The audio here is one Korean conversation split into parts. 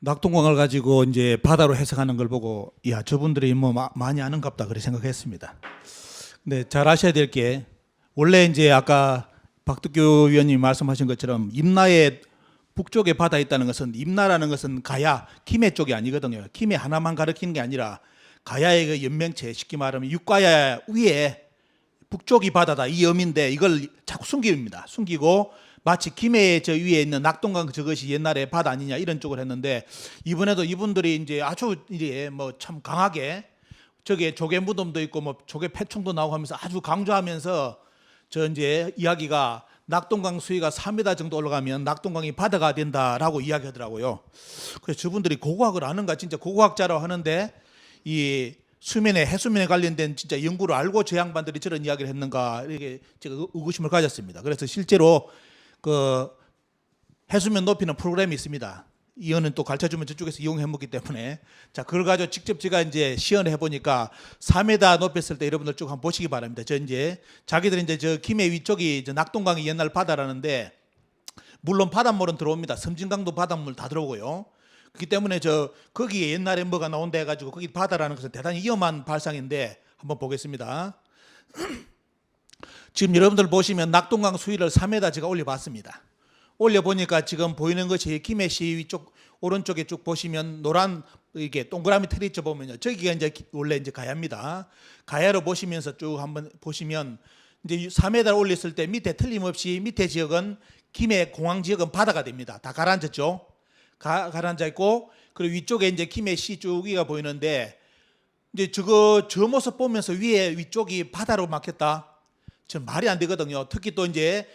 낙동강을 가지고 이제 바다로 해석하는 걸 보고 야 저분들이 뭐 마- 많이 아는갑다 그렇게 생각했습니다. 근데 잘 아셔야 될 게 원래 이제 아까 박덕규 위원님이 말씀하신 것처럼 임나의 북쪽에 바다 있다는 것은 임나라는 것은 가야 김해 쪽이 아니거든요. 김해 하나만 가리키는 게 아니라 가야의 그 연명체 쉽게 말하면 육가야 위에 북쪽이 바다다 이 의미인데 이걸 자꾸 숨깁니다. 숨기고 마치 김해의 저 위에 있는 낙동강 저것이 옛날에 바다 아니냐 이런 쪽을 했는데 이번에도 이분들이 이제 아주 이제 뭐 참 강하게 저게 조개 무덤도 있고 뭐 조개 폐총도 나오고 하면서 아주 강조하면서 저 이제 이야기가 낙동강 수위가 3m 정도 올라가면 낙동강이 바다가 된다라고 이야기하더라고요. 그래서 저분들이 고고학을 아는가 진짜 고고학자라고 하는데 이 수면에 해수면에 관련된 진짜 연구를 알고 저 양반들이 저런 이야기를 했는가 이렇게 제가 의- 의구심을 가졌습니다. 그래서 실제로 그 해수면 높이는 프로그램이 있습니다. 이거는 또 가르쳐주면 저쪽에서 이용해 먹기 때문에 자 그걸 가지고 직접 제가 이제 시연을 해보니까 4m 높였을 때 여러분들 쭉 한번 보시기 바랍니다. 저 이제 자기들 이제 저 김해 위쪽이 저 낙동강이 옛날 바다라는데 물론 바닷물은 들어옵니다. 섬진강도 바닷물 다 들어오고요. 그렇기 때문에 저 거기에 옛날에 뭐가 나온다 해가지고 거기 바다라는 것은 대단히 위험한 발상인데 한번 보겠습니다. 지금 여러분들 보시면 낙동강 수위를 3m 제가 올려봤습니다. 올려보니까 지금 보이는 것이 김해시 위쪽 오른쪽에 쭉 보시면 노란 이게 동그라미 틀이 있죠 보면요. 저기가 이제 기- 원래 이제 가야입니다. 가야로 보시면서 쭉 한번 보시면 이제 3m 올렸을 때 밑에 틀림없이 밑에 지역은 김해 공항 지역은 바다가 됩니다. 다 가라앉았죠. 가, 가라앉아 있고 그리고 위쪽에 이제 김해 시 쭉이가 보이는데 이제 저거 저 모습 보면서 위에 위쪽이 바다로 막혔다. 전 말이 안 되거든요. 특히 또 이제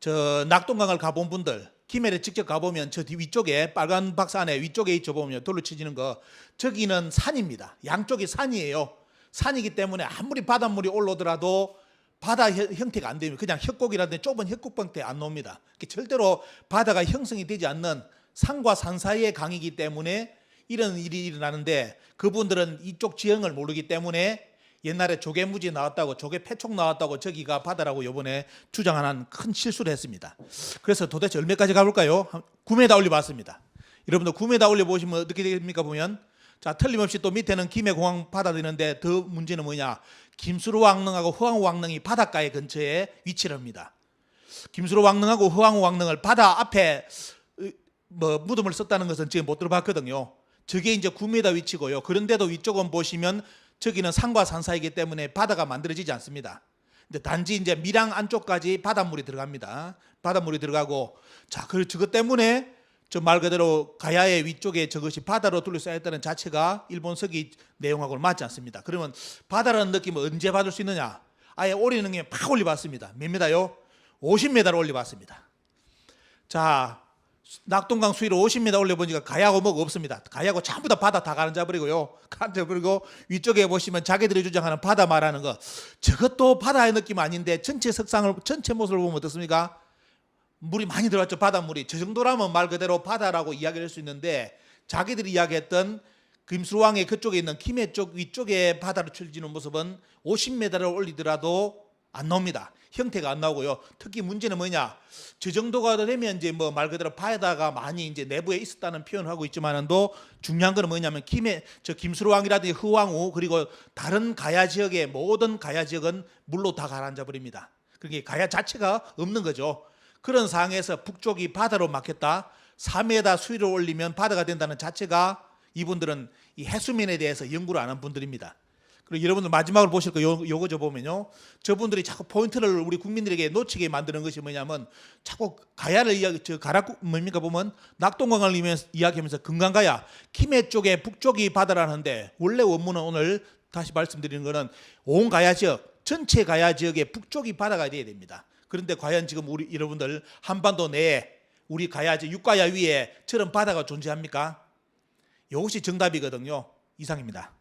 저 낙동강을 가본 분들 김해를 직접 가보면 저 뒤 위쪽에 빨간 박스 안에 위쪽에 있죠 보면 돌로 치지는 거 저기는 산입니다. 양쪽이 산이에요. 산이기 때문에 아무리 바닷물이 올라오더라도 바다 형- 형태가 안 되면 그냥 협곡이라든지 좁은 협곡방태 안 나옵니다. 절대로 바다가 형성이 되지 않는 산과 산 사이의 강이기 때문에 이런 일이 일어나는데 그분들은 이쪽 지형을 모르기 때문에 옛날에 조개무지 나왔다고 조개 폐촉 나왔다고 저기가 바다라고 요번에 주장하는 큰 실수를 했습니다. 그래서 도대체 얼마까지 가볼까요? 9m 올려봤습니다. 여러분들 9m 올려보시면 어떻게 됩니까 보면 자 틀림없이 또 밑에는 김해공항 바다 되는데 더 문제는 뭐냐 김수로 왕릉하고 허황 왕릉이 바닷가에 근처에 위치를 합니다. 김수로 왕릉하고 허황 왕릉을 바다 앞에 으, 뭐 무덤을 썼다는 것은 지금 못 들어봤거든요. 저게 이제 9m 위치고요. 그런데도 위쪽은 보시면 저기는 산과 산 사이기 때문에 바다가 만들어지지 않습니다. 근데 단지 이제 밀양 안쪽까지 바닷물이 들어갑니다. 바닷물이 들어가고 자, 그 저것 때문에 저 말 그대로 가야의 위쪽에 저것이 바다로 둘러싸였다는 자체가 일본 서기 내용하고는 맞지 않습니다. 그러면 바다라는 느낌을 언제 받을 수 있느냐? 아예 올리는 게 팍 올려봤습니다. 몇 미터요? 50m를 올려봤습니다. 자, 낙동강 수위를 50m 올려보니까 가야고 뭐가 없습니다. 가야고 전부 다 바다 다 가라앉아버리고요. 가라앉아버리고 위쪽에 보시면 자기들이 주장하는 바다 말하는 거 저것도 바다의 느낌 아닌데 전체 석상을 전체 모습을 보면 어떻습니까? 물이 많이 들어왔죠 바닷물이 저 정도라면 말 그대로 바다라고 이야기를 할수 있는데 자기들이 이야기했던 김수왕의 그쪽에 있는 김해 쪽 위쪽에 바다로 쳐지는 모습은 50m를 올리더라도 안 나옵니다. 형태가 안 나오고요. 특히 문제는 뭐냐? 저 정도가 되면 이제 뭐 말 그대로 바다가 많이 이제 내부에 있었다는 표현을 하고 있지만은도 중요한 거는 뭐냐면 김해 저 김수왕이라든지 흐왕우 그리고 다른 가야 지역의 모든 가야 지역은 물로 다 가라앉아 버립니다. 그게 가야 자체가 없는 거죠. 그런 상황에서 북쪽이 바다로 막혔다. 3m 수위를 올리면 바다가 된다는 자체가 이분들은 이 해수면에 대해서 연구를 안 한 분들입니다. 그리고 여러분들 마지막으로 보실 거 요, 요거 저 보면요. 저분들이 자꾸 포인트를 우리 국민들에게 놓치게 만드는 것이 뭐냐면 자꾸 가야를 이야기 저 가라 뭡니까 보면 낙동강을 이야기하면서 금강가야 김해 쪽에 북쪽이 바다라는데 원래 원문은 오늘 다시 말씀드리는 거는 온 가야 지역 전체 가야 지역의 북쪽이 바다가 돼야 됩니다. 그런데 과연 지금 우리 여러분들 한반도 내에 우리 가야 지 육가야 위에 저런 바다가 존재합니까? 이것이 정답이거든요. 이상입니다.